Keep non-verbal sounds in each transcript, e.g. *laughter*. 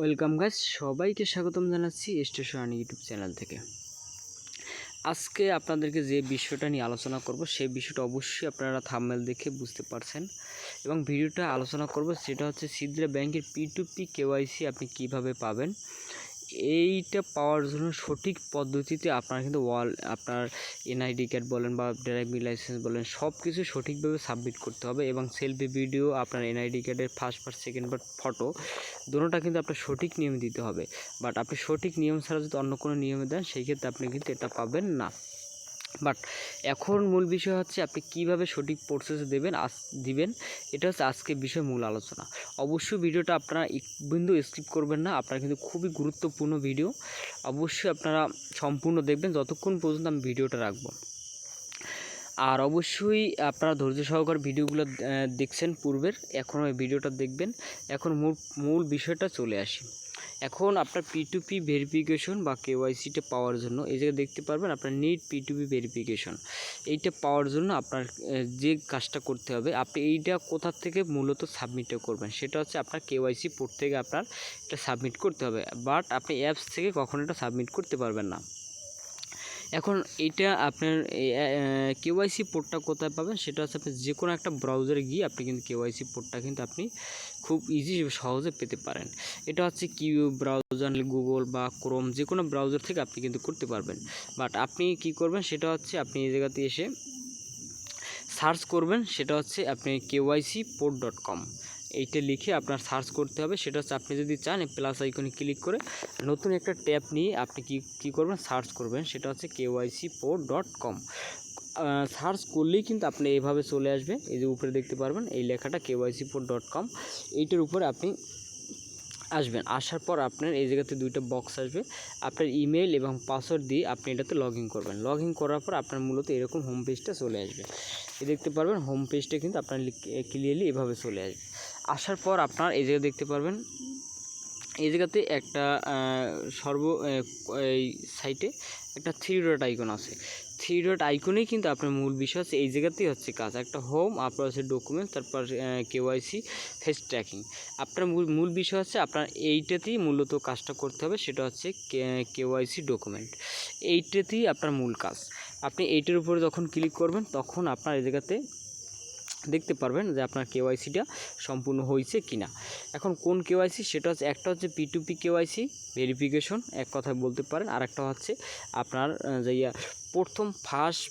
Welcome guys, সবাইকে স্বাগতম জানাচ্ছি স্টেশন ইউটিউব চ্যানেল থেকে। আজকে আপনাদেরকে যে বিষয়টা নিয়ে আলোচনা করব, সেই বিষয়টা অবশ্যই আপনারা থামমেল দেখে বুঝতে পারছেন এবং ভিডিওটা আলোচনা করব, সেটা হচ্ছে সিদ্রা ব্যাংকের পি টু পি কেওয়াইসি আপনি কীভাবে পাবেন। এইটা পাওয়ার জন্য সঠিক পদ্ধতিতে আপনার কিন্তু ওয়াল, আপনার এনআইডি কার্ড বলেন বা ড্রাইভিং লাইসেন্স বলেন সব কিছু সঠিকভাবে সাবমিট করতে হবে এবং সেলফি, ভিডিও, আপনার এনআইডি কার্ডের first part second part photo দুটোটা কিন্তু আপনার সঠিক নিয়মে দিতে হবে। বাট আপনি সঠিক নিয়ম ছাড়া যদি অন্য কোনো নিয়মে দেন সেই ক্ষেত্রে আপনি কিন্তু এটা পাবেন না। বাট এখন মূল বিষয় হচ্ছে আপনি কীভাবে সঠিক প্রসেসে দেবেন, আস, দিবেন, এটা হচ্ছে আজকে বিষয় মূল আলোচনা। অবশ্যই ভিডিওটা আপনারা বিন্দু স্কিপ করবেন না, আপনারা কিন্তু খুবই গুরুত্বপূর্ণ ভিডিও অবশ্যই আপনারা সম্পূর্ণ দেখবেন, যতক্ষণ পর্যন্ত আমি ভিডিওটা রাখব। আর অবশ্যই আপনারা ধৈর্য সহকার ভিডিওগুলো দেখছেন পূর্বের এখন ওই ভিডিওটা দেখবেন। এখন মূল মূল বিষয়টা চলে আসি। এখন আপনার পি টু পি ভেরিফিকেশন বা কেওয়াইসিটা পাওয়ার জন্য, এই জায়গায় দেখতে পারবেন আপনার নিট পি টু পি ভেরিফিকেশন এইটা পাওয়ার জন্য আপনার যে কাজটা করতে হবে, আপনি এইটা কোথা থেকে মূলত সাবমিটটা করবেন, সেটা হচ্ছে আপনার কেওয়াইসি পোর্ট থেকে আপনার এটা সাবমিট করতে হবে। বাট আপনি অ্যাপস থেকে কখনো এটা সাবমিট করতে পারবেন না। এখন এটা আপনার কেওয়াইসি পোর্টটা কোথায় পাবেন সেটা হচ্ছে আপনি যে কোনো একটা ব্রাউজারে গিয়ে আপনি কিন্তু কেওয়াইসি পোর্টটা কিন্তু আপনি খুব ইজি সহজে পেতে পারেন। এটা হচ্ছে কিউ ব্রাউজার গুগল বা ক্রোম যে কোনো ব্রাউজার থেকে আপনি কিন্তু করতে পারবেন। বাট আপনি কি করবেন সেটা হচ্ছে আপনি এই জায়গাতে এসে সার্চ করবেন, সেটা হচ্ছে আপনি কেওয়াইসি পোর্ট ডট কম এইটা লিখে আপনার সার্চ করতে হবে। সেটা হচ্ছে আপনি যদি চান প্লাস আইকনে ক্লিক করে নতুন একটা ট্যাব নিয়ে আপনি কি, কী করবেন? সার্চ করবেন। সেটা হচ্ছে KYC port dot com search করলেই কিন্তু আপনি এইভাবে চলে আসবে। এই যে উপরে দেখতে পারবেন, এই লেখাটা কেওয়াইসি পোর্ট ডট কম এইটার উপরে আপনি আসবেন। আসার পর আপনার এই জায়গাতে দুইটা বক্স আসবে। আপনার ইমেল এবং পাসওয়ার্ড দিয়ে আপনি এটাতে লগ করবেন। লগ করার পর আপনার মূলত এরকম হোম পেজটা চলে আসবে। দেখতে পারবেন হোম পেজটা কিন্তু আপনার ক্লিয়ারলি এভাবে চলে আসবে। আসার পর আপনার এই জায়গায় দেখতে পারবেন, এই জায়গাতে একটা সর্ব এই সাইটে একটা থ্রি ডট আইকন আছে। থ্রি ডট আইকনেই কিন্তু আপনার মূল বিষয় হচ্ছে এই জায়গাতেই হচ্ছে কাজ। একটা হোম আপনার হচ্ছে ডকুমেন্টস তারপর কেওয়াইসি ফেস ট্র্যাকিং আপনার মূল মূল বিষয় হচ্ছে আপনার এইটাতেই মূলত কাজটা করতে হবে, সেটা হচ্ছে কেওয়াইসি ডকুমেন্ট এইটাতেই আপনার মূল কাজ। আপনি এইটার উপরে যখন ক্লিক করবেন, তখন আপনার এই জায়গাতে দেখতে পারবেন যে আপনার কেওয়াইসিটা সম্পূর্ণ হয়েছে কিনা। এখন কোন কেওয়াইসি সেটা হচ্ছে, একটা হচ্ছে P to P KYC verification এক কথায় বলতে পারেন। আর একটা হচ্ছে আপনার যে প্রথম ফার্স্ট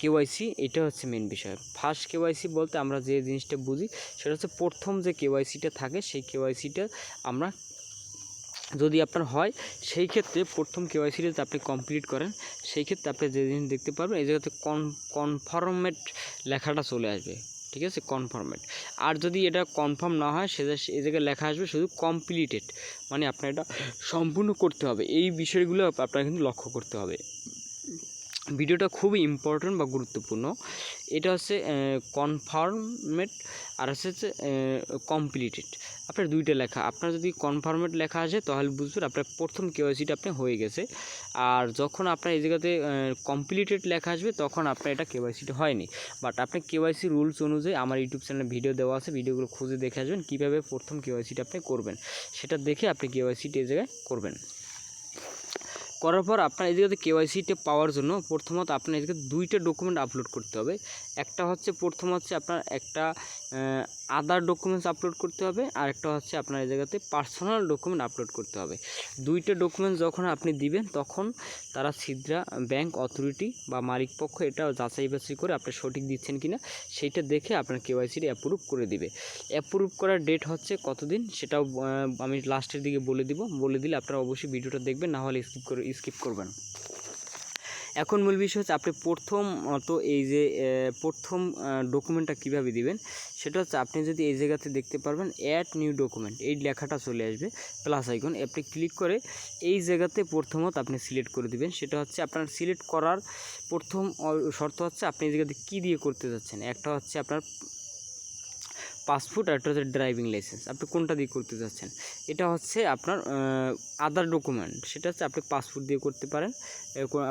কেওয়াইসি এটা হচ্ছে মেন বিষয়। ফার্স্ট কেওয়াইসি বলতে আমরা যে জিনিসটা বুঝি, সেটা হচ্ছে প্রথম যে কেওয়াইসিটা থাকে, সেই কেওয়াইসিটা আমরা যদি আপনার হয়, সেই ক্ষেত্রে প্রথম কেওয়াইসি যদি আপনি কমপ্লিট করেন, সেই ক্ষেত্রে আপনি যে জিনিস দেখতে পারবেন, এই জায়গাতে কন কনফার্মেট লেখাটা চলে আসবে। ঠিক আছে? কনফার্মেট আর যদি এটা কনফার্ম না হয়, সে এই জায়গায় লেখা আসবে শুধু কমপ্লিটেড মানে আপনার এটা সম্পূর্ণ করতে হবে। এই বিষয়গুলো আপ- আপনার কিন্তু লক্ষ্য করতে হবে। ভিডিওটা খুবই ইম্পর্ট্যান্ট বা গুরুত্বপূর্ণ। এটা হচ্ছে কনফার্মেট আর হচ্ছে কমপ্লিটেড আপনার দুইটা লেখা। আপনার যদি কনফার্মেট লেখা আছে, তাহলে বুঝবেন আপনার প্রথম কেওয়াইসিটা আপনি হয়ে গেছে। আর যখন আপনার এই জায়গাতে কমপ্লিটেড লেখা আসবে, তখন আপনার এটা কেওয়াইসিটা হয়নি। বাট আপনি কেওয়াইসি রুলস অনুযায়ী আমার ইউটিউব চ্যানেলে ভিডিও দেওয়া আছে ভিডিওগুলো খুঁজে দেখে আসবেন, কীভাবে প্রথম কেওয়াইসিটা আপনি করবেন। সেটা দেখে আপনি কেওয়াইসিটা এই জায়গায় করবেন। করার পর আপনার এদিকে কেওয়াইসিটা পাওয়ার জন্য প্রথমত আপনার এদিকে দুইটা ডকুমেন্ট আপলোড করতে হবে। একটা হচ্ছে প্রথম হচ্ছে আপনার একটা আদার ডকুমেন্টস আপলোড করতে হবে আর একটা হচ্ছে আপনার এই জায়গাতে পার্সোনাল ডকুমেন্ট আপলোড করতে হবে। দুইটা ডকুমেন্টস যখন আপনি দিবেন, তখন তারা সিদ্রা ব্যাংক অথরিটি বা মালিক পক্ষ এটা যাচাই বাছাই করে আপনি সঠিক দিচ্ছেন কিনা সেইটা দেখে আপনার কেওয়াইসিটা অ্যাপ্রুভ করে দিবে। অ্যাপ্রুভ করার ডেট হচ্ছে কতদিন, সেটাও আমি লাস্টের দিকে বলে দিব। বলে দিলে আপনারা অবশ্যই ভিডিওটা দেখবেন, না হলে স্কিপ করে স্কিপ করবেন। এখন মূল বিষয় হচ্ছে আপনি প্রথম তো এই যে প্রথম ডকুমেন্টটা কীভাবে দিবেন, সেটা হচ্ছে আপনি যদি এই জায়গাতে দেখতে পারবেন অ্যাড নিউ ডকুমেন্ট এই লেখাটা চলে আসবে প্লাস আইকন আপনি ক্লিক করে এই জায়গাতে প্রথমত আপনি সিলেক্ট করে দিবেন, সেটা হচ্ছে আপনার সিলেক্ট করার প্রথম শর্ত হচ্ছে আপনি এই জায়গাতে কী দিয়ে করতে যাচ্ছেন, একটা হচ্ছে আপনার পাসপোর্ট আর একটা হচ্ছে ড্রাইভিং লাইসেন্স আপনি কোনটা দিয়ে করতে চাচ্ছেন এটা হচ্ছে আপনার আদার ডকুমেন্ট সেটা হচ্ছে আপনি পাসপোর্ট দিয়ে করতে পারেন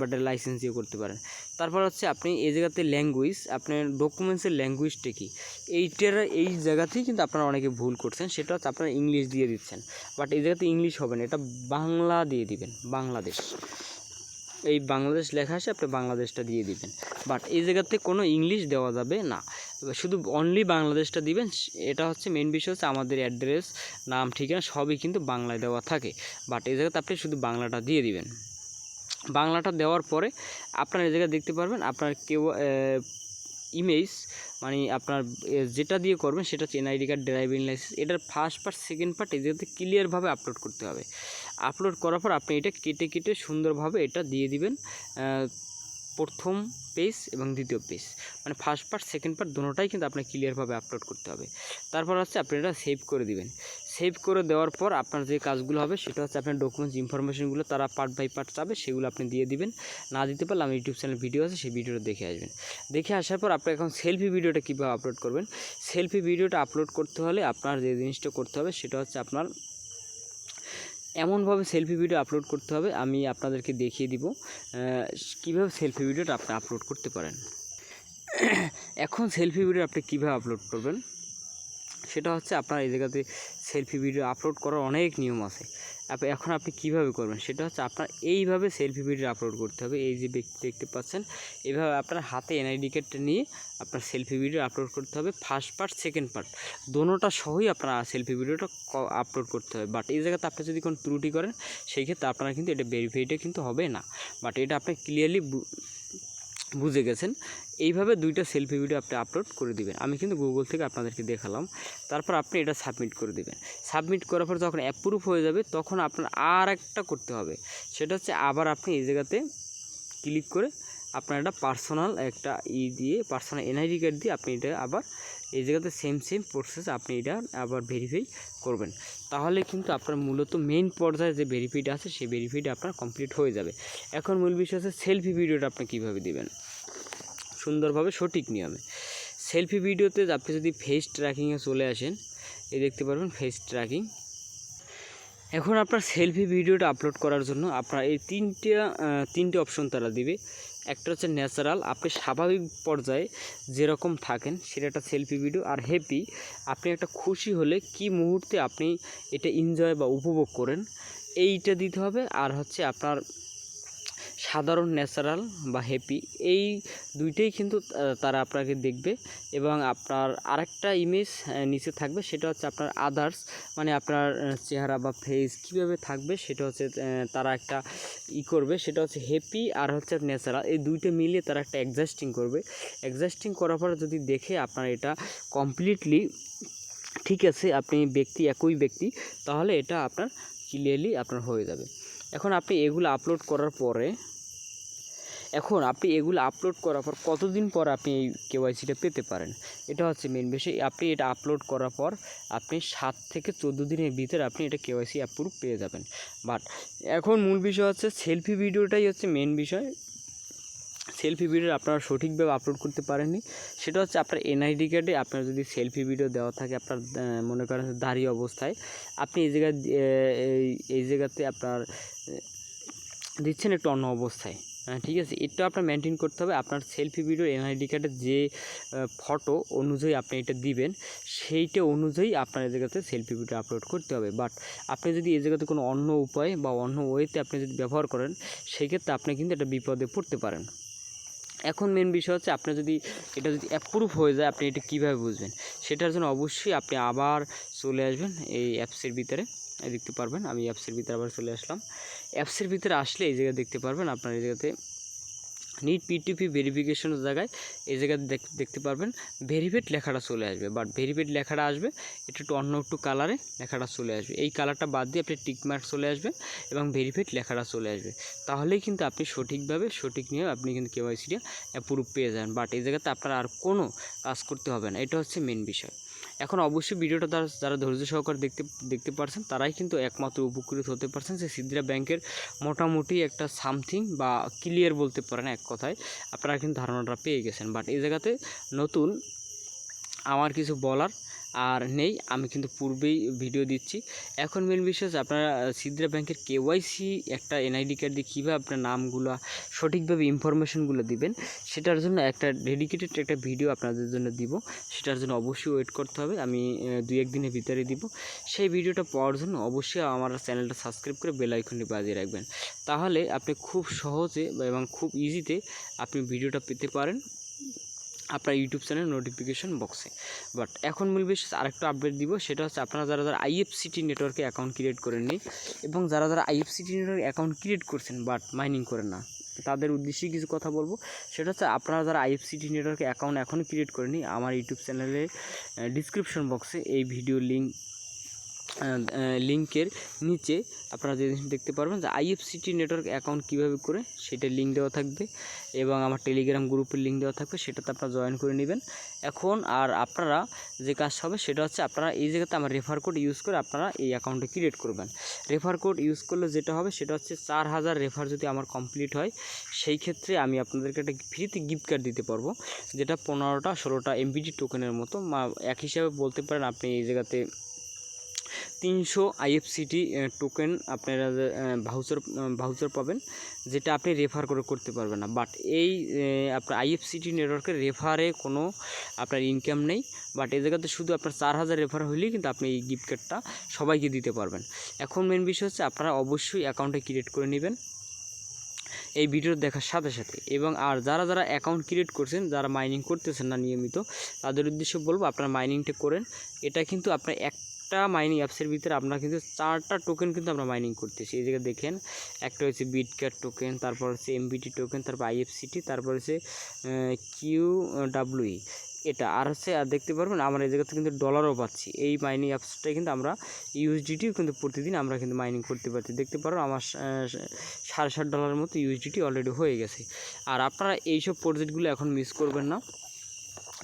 বাট লাইসেন্স দিয়ে করতে পারেন। তারপর হচ্ছে আপনি এই জায়গাতে ল্যাঙ্গুয়েজ আপনার ডকুমেন্টসের ল্যাঙ্গুয়েজটা কি? এইটার, এই জায়গাতেই কিন্তু আপনারা অনেকে ভুল করছেন, সেটা হচ্ছে আপনারা ইংলিশ দিয়ে দিচ্ছেন। বাট এই জায়গাতে ইংলিশ হবে না, এটা বাংলা দিয়ে দিবেন, বাংলাদেশ। এই বাংলাদেশ লেখা আসে আপনি বাংলাদেশটা দিয়ে দিবেন। বাট এই জায়গাতে কোনো ইংলিশ দেওয়া যাবে না। শুধু অনলি বাংলাদেশটা দিবেন, এটা হচ্ছে মেন বিষয় হচ্ছে আমাদের অ্যাড্রেস নাম, ঠিকানা, সবই কিন্তু বাংলায় দেওয়া থাকে। বাট এই জায়গাতে আপনি শুধু বাংলাটা দিয়ে দিবেন। বাংলাটা দেওয়ার পরে আপনার এই জায়গায় দেখতে পারবেন, আপনার কেউ ইমেজ মানে আপনার যেটা দিয়ে করবেন সেটা হচ্ছে এনআইডি কার্ড ড্রাইভিং লাইসেন্স এটার ফার্স্ট পার্ট সেকেন্ড পার্ট এই জায়গাতে ক্লিয়ারভাবে আপলোড করতে হবে। আপলোড করার পর আপনি এটা কেটে কেটে সুন্দরভাবে এটা দিয়ে দিবেন প্রথম পেজ এবং দ্বিতীয় পেজ মানে ফার্স্ট পার্ট সেকেন্ড পার্ট দুটোটাই কিন্তু আপনার ক্লিয়ারভাবে আপলোড করতে হবে। তারপর হচ্ছে আপনি এটা সেভ করে দিবেন। সেভ করে দেওয়ার পর আপনার যে কাজগুলো হবে, সেটা হচ্ছে আপনার ডকুমেন্টস ইনফরমেশনগুলো তারা পার্ট বাই পার্ট চাবে সেগুলো আপনি দিয়ে দিবেন। না দিতে পারলে আমার ইউটিউব চ্যানেল ভিডিও আছে, সেই ভিডিওটা দেখে আসবেন। দেখে আসার পর আপনি এখন সেলফি ভিডিওটা কীভাবে আপলোড করবেন? সেলফি ভিডিওটা আপলোড করতে হলে আপনার যে জিনিসটা করতে হবে, সেটা হচ্ছে আপনার এমনভাবে সেলফি ভিডিও আপলোড করতে হবে, আমি আপনাদেরকে দেখিয়ে দিব কীভাবে সেলফি ভিডিওটা আপনি আপলোড করতে পারেন। *coughs* এখন সেলফি ভিডিও আপনি কীভাবে আপলোড করবেন? সেটা হচ্ছে আপনার এই জায়গাতে সেলফি ভিডিও আপলোড করার অনেক নিয়ম আছে। এখন আপনি কীভাবে করবেন? সেটা হচ্ছে আপনার এইভাবে সেলফি ভিডিও আপলোড করতে হবে। এই যে ব্যক্তি দেখতে পাচ্ছেন, এভাবে আপনার হাতে এনআইডি কার্ডটা নিয়ে আপনার সেলফি ভিডিও আপলোড করতে হবে। ফার্স্ট পার্ট সেকেন্ড পার্ট দোনোটা সহই আপনার সেলফি ভিডিওটা আপলোড করতে হবে। বাট এই জায়গাতে আপনি যদি কোনো ত্রুটি করেন, সেই ক্ষেত্রে আপনার কিন্তু এটা ভেরিফাইটা কিন্তু হবে না। বাট এটা আপনি ক্লিয়ারলি বুঝে গেছেন। এইভাবে দুইটা সেলফি ভিডিও আপনি আপলোড করে দিবেন। আমি কিন্তু গুগল থেকে আপনাদেরকে দেখালাম। তারপর আপনি এটা সাবমিট করে দিবেন। সাবমিট করার পর যখন অ্যাপ্রুভ হয়ে যাবে, তখন আপনার আর একটা করতে হবে। সেটা হচ্ছে আবার আপনি এই জায়গাতে ক্লিক করে আপনার একটা পার্সোনাল একটা ই দিয়ে পার্সোনাল এনআইডি কার্ড দিয়ে আপনি এটা আবার এই জায়গাতে সেম সেম প্রসেস আপনি এটা আবার ভেরিফাই করবেন। তাহলে কিন্তু আপনার মূলত মেইন পর্যায়ে যে ভেরিফাইটা আছে, সেই ভেরিফাইটা আপনার কমপ্লিট হয়ে যাবে। এখন মূল বিষয় হচ্ছে সেলফি ভিডিওটা আপনি কীভাবে দিবেন? সুন্দরভাবে সঠিক নিয়মে। সেলফি ভিডিওতে আপনি যদি ফেস ট্র্যাকিংয়ে চলে আসেন, এই দেখতে পারবেন ফেস ট্র্যাকিং এখন আপনার সেলফি ভিডিওটা আপলোড করার জন্য আপনার এই তিনটে তিনটে অপশন তারা দিবে। একটা হচ্ছে ন্যাচারাল আপনি স্বাভাবিক পর্যায়ে যেরকম থাকেন সেটা একটা সেলফি ভিডিও। আর হ্যাপি আপনি একটা খুশি হলে কি মুহূর্তে আপনি এটা এনজয় বা উপভোগ করেন, এইটা দিতে হবে। আর হচ্ছে আপনার সাধারণ, ন্যাচারাল বা হ্যাপি এই দুইটাই কিন্তু তারা আপনাকে দেখবে এবং আপনার আরেকটা ইমেজ নিচে থাকবে সেটা হচ্ছে আপনার আদার্স মানে আপনার চেহারা বা ফেস কীভাবে থাকবে সেটা হচ্ছে তারা একটা ই করবে, সেটা হচ্ছে হ্যাপি আর হচ্ছে ন্যাচারাল। এই দুইটা মিলিয়ে তারা একটা অ্যাডজাস্টিং করবে। অ্যাডজাস্টিং করার পরে যদি দেখে আপনার এটা কমপ্লিটলি ঠিক আছে, আপনি ব্যক্তি একই ব্যক্তি, তাহলে এটা আপনার ক্লিয়ারলি আপনার হয়ে যাবে। এখন আপনি এগুলো আপলোড করার পরে, এখন আপনি এগুলো আপলোড করার পর কতদিন পর আপনি এই কেওয়াইসিটা পেতে পারেন? এটা হচ্ছে মেন বিষয়। আপনি এটা আপলোড করার পর আপনি সাত থেকে চোদ্দ দিনের ভিতরে আপনি এটা কেওয়াইসি অ্যাপ্রুভ পেয়ে যাবেন। বাট এখন মূল বিষয় হচ্ছে সেলফি ভিডিওটাই হচ্ছে মেন বিষয়। সেলফি ভিডিও আপনারা সঠিকভাবে আপলোড করতে পারেননি। সেটা হচ্ছে আপনার এনআইডি কার্ডে আপনার যদি সেলফি ভিডিও দেওয়া থাকে আপনার মনে করেন দাঁড়িয়ে অবস্থায়, আপনি এই জায়গায় এই জায়গাতে আপনার দিচ্ছেন একটু অন্য অবস্থায়। ঠিক আছে? এটা আপনার মেনটেন করতে হবে। আপনার সেলফি ভিডিও এনআইডি কার্ডের যে ফটো অনুযায়ী আপনি এটা দিবেন, সেইটা অনুযায়ী আপনার এই জায়গাতে সেলফি ভিডিও আপলোড করতে হবে। বাট আপনি যদি এই জায়গাতে কোনো অন্য উপায় বা অন্য ওয়েতে আপনি যদি ব্যবহার করেন, সেক্ষেত্রে আপনি কিন্তু একটা বিপদে পড়তে পারেন। এখন মেন বিষয় হচ্ছে আপনি যদি, এটা যদি অ্যাপ্রুভ হয়ে যায়, আপনি এটা কীভাবে বুঝবেন? সেটার জন্য অবশ্যই আপনি আবার চলে আসবেন এই অ্যাপসের ভিতরে। দেখতে পারবেন, আমি অ্যাপসের ভিতরে আবার চলে আসলাম। অ্যাপসের ভিতরে আসলে এই জায়গায় দেখতে পারবেন, আপনার এই জায়গাতে নিট পিটিপি ভেরিফিকেশনের জায়গায় এই জায়গায় দেখ- দেখতে পারবেন ভেরিফাইড লেখাটা চলে আসবে। বাট ভেরিফাইড লেখাটা আসবে, এটা একটু অন্য একটু কালারে লেখাটা চলে আসবে। এই কালারটা বাদ দিয়ে আপনি টিক মার্ক চলে আসবে এবং ভেরিফাইড লেখাটা চলে আসবে। তাহলেই কিন্তু আপনি সঠিকভাবে, সঠিক নিয়ে আপনি কিন্তু কেওয়াইসিটা অ্যাপ্রুভ পেয়ে যাবেন। বাট এই জায়গাতে আপনার আর কোনো কাজ করতে হবে না। এটা হচ্ছে মেন বিষয়। এখন অবশ্যই ভিডিওটা তারা, যারা ধৈর্য সহকারে দেখতে দেখতে পারছেন, তারাই কিন্তু একমাত্র উপকৃত হতে পারছেন যে সিদ্ধিরা ব্যাংকের মোটামুটি একটা সামথিং বা ক্লিয়ার বলতে পারেন এক কথায়, আপনারা কিন্তু ধারণাটা পেয়ে গেছেন। বাট এই জায়গাতে নতুন, আমার কিছু বলার আর নেই, আমি কিন্তু পূর্বেই ভিডিও দিচ্ছি। এখন মেন হচ্ছে আপনারা সিদ্রা ব্যাংকের কেওয়াইসি একটা এনআইডি কার্ড দিয়ে কীভাবে আপনার নামগুলো, সঠিকভাবে ইনফরমেশনগুলো দিবেন, সেটার জন্য একটা ডেডিকেটেড একটা ভিডিও আপনাদের জন্য দিব। সেটার জন্য অবশ্যই ওয়েট করতে হবে, আমি দুই এক দিনের ভিতরে দিব। সেই ভিডিওটা পাওয়ার জন্য অবশ্যই আমার চ্যানেলটা সাবস্ক্রাইব করে বেল আইকনটি বাজিয়ে রাখবেন। তাহলে আপনি খুব সহজে এবং খুব ইজিতে আপনি ভিডিওটা পেতে পারেন। আপনার ইউটিউব চ্যানেল নোটিফিকেশন বক্সে বাট এখন মূল বিশেষ আরেকটা আপডেট দিব, সেটা হচ্ছে আপনারা যারা যারা আইএফসিটি নেটওয়ার্কে অ্যাকাউন্ট ক্রিয়েট করেননি এবং যারা যারা আইএফসিটি নেটওয়ার্কে অ্যাকাউন্ট ক্রিয়েট করছেন বাট মাইনিং করেন না, তাদের উদ্দেশ্যে কিছু কথা বলব। সেটা হচ্ছে আপনারা যারা আইএফসিটি নেটওয়ার্কে অ্যাকাউন্ট এখনও ক্রিয়েট করেনি আমার ইউটিউব চ্যানেলে ডিসক্রিপশন বক্সে এই ভিডিও লিঙ্ক লিঙ্কের নিচে আপনারা যে দেখতে পারবেন যে আইএফসিটি নেটওয়ার্ক অ্যাকাউন্ট কীভাবে করে সেটা লিঙ্ক দেওয়া থাকবে এবং আমার টেলিগ্রাম গ্রুপের লিঙ্ক দেওয়া থাকবে, সেটাতে আপনারা জয়েন করে নেবেন। এখন আর আপনারা যে কাজ হবে সেটা হচ্ছে আপনারা এই জায়গাতে আমার রেফার কোড ইউজ করে আপনারা এই অ্যাকাউন্টে ক্রিয়েট করবেন। রেফার কোড ইউজ করলে যেটা হবে সেটা হচ্ছে চার হাজার রেফার যদি আমার কমপ্লিট হয়, সেই ক্ষেত্রে আমি আপনাদেরকে একটা ফ্রিতে গিফট কার্ড দিতে পারব, যেটা পনেরোটা, ষোলোটা এমবিটি টোকেনের মতো। মা, এক হিসাবে বলতে পারেন আপনি এই জায়গাতে তিনশো আইএফসিটি টোকেন আপনারা ভাউচার ভাউচার পাবেন, যেটা আপনি রেফার করে করতে পারবেন না। বাট এই আপনার আইএফসিটি নেটওয়ার্কের রেফারে কোনো আপনার ইনকাম নেই। বাট এই জায়গাতে শুধু আপনার চার হাজার রেফার হলেই কিন্তু আপনি এই গিফট কার্ডটা সবাইকে দিতে পারবেন। এখন মেন বিষয় হচ্ছে আপনারা অবশ্যই অ্যাকাউন্টে ক্রিয়েট করে নেবেন। এই ভিডিও দেখার সাথে সাথে। এবং আর যারা যারা অ্যাকাউন্ট ক্রিয়েট করছেন, যারা মাইনিং করতেছেন না নিয়মিত, তাদের উদ্দেশ্যে বলব আপনারা মাইনিংটা করেন। এটা কিন্তু আপনার একটা মাইনিং অ্যাপসের ভিতরে আপনারা কিন্তু চারটা টোকেন কিন্তু আমরা মাইনিং করতেছি। এই জায়গায় দেখেন, একটা হচ্ছে বিটক্যাট টোকেন তারপর হচ্ছে এমবিটি টোকেন তারপর আইএফসিটি তারপর হচ্ছে কিউ ডাব্লিউই এটা। আর হচ্ছে, আর দেখতে পারবেন, আমরা এই জায়গাতে কিন্তু ডলারও পাচ্ছি। এই মাইনিং অ্যাপসটাই কিন্তু আমরা ইউএসডিটিও কিন্তু প্রতিদিন আমরা কিন্তু মাইনিং করতে পারছি। দেখতে পারো, আমার সাড়ে সাত ডলারের মতো ইউএসডিটি অলরেডি হয়ে গেছে। আর আপনারা এইসব প্রজেক্টগুলো এখন মিস করবেন না।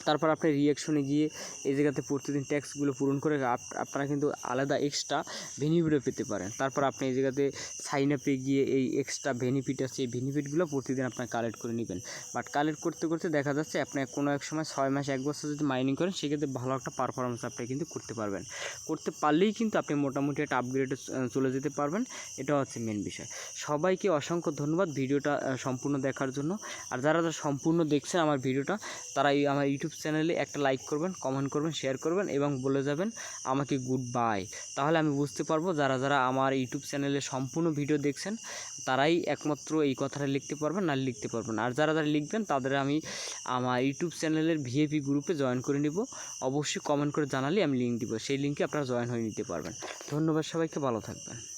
তারপর আপনি রিয়াকশনে গিয়ে এই জায়গাতে প্রতিদিন ট্যাক্সগুলো পূরণ করে আপ- আপনারা কিন্তু আলাদা এক্সট্রা বেনিফিটও পেতে পারেন। তারপর আপনি এই জায়গাতে সাইন আপে গিয়ে এই এক্সট্রা বেনিফিট আছে, এই বেনিফিটগুলো প্রতিদিন আপনার কালেক্ট করে নেবেন। বাট কালেক্ট করতে করতে দেখা যাচ্ছে আপনি কোনো এক সময় ছয় মাস, এক বছর যদি মাইনিং করেন, সেক্ষেত্রে ভালো একটা পারফরমেন্স আপনি কিন্তু করতে পারবেন। করতে পারলেই কিন্তু আপনি মোটামুটি একটা আপগ্রেডে চলে যেতে পারবেন। এটা হচ্ছে মেন বিষয়। সবাইকে অসংখ্য ধন্যবাদ ভিডিওটা সম্পূর্ণ দেখার জন্য। আর যারা যারা সম্পূর্ণ দেখছেন আমার ভিডিওটা, তারা আমার ইউটিউব চ্যানেলে একটা লাইক করবেন, কমেন্ট করবেন, শেয়ার করবেন এবং বলে যাবেন আমাকে গুড বাই তাহলে আমি বুঝতে পারব যারা যারা আমার ইউটিউব চ্যানেলে সম্পূর্ণ ভিডিও দেখছেন, তারাই একমাত্র এই কথাটা লিখতে পারবেন আর লিখতে পারবেন। আর যারা যারা লিখবেন, তাদের আমি আমার ইউটিউব চ্যানেলের ভিএপি গ্রুপে জয়েন করে নিব। অবশ্যই কমেন্ট করে জানালে আমি লিঙ্ক দিব। সেই লিঙ্কে আপনারা জয়েন হয়ে নিতে পারবেন। ধন্যবাদ সবাইকে, ভালো থাকবেন।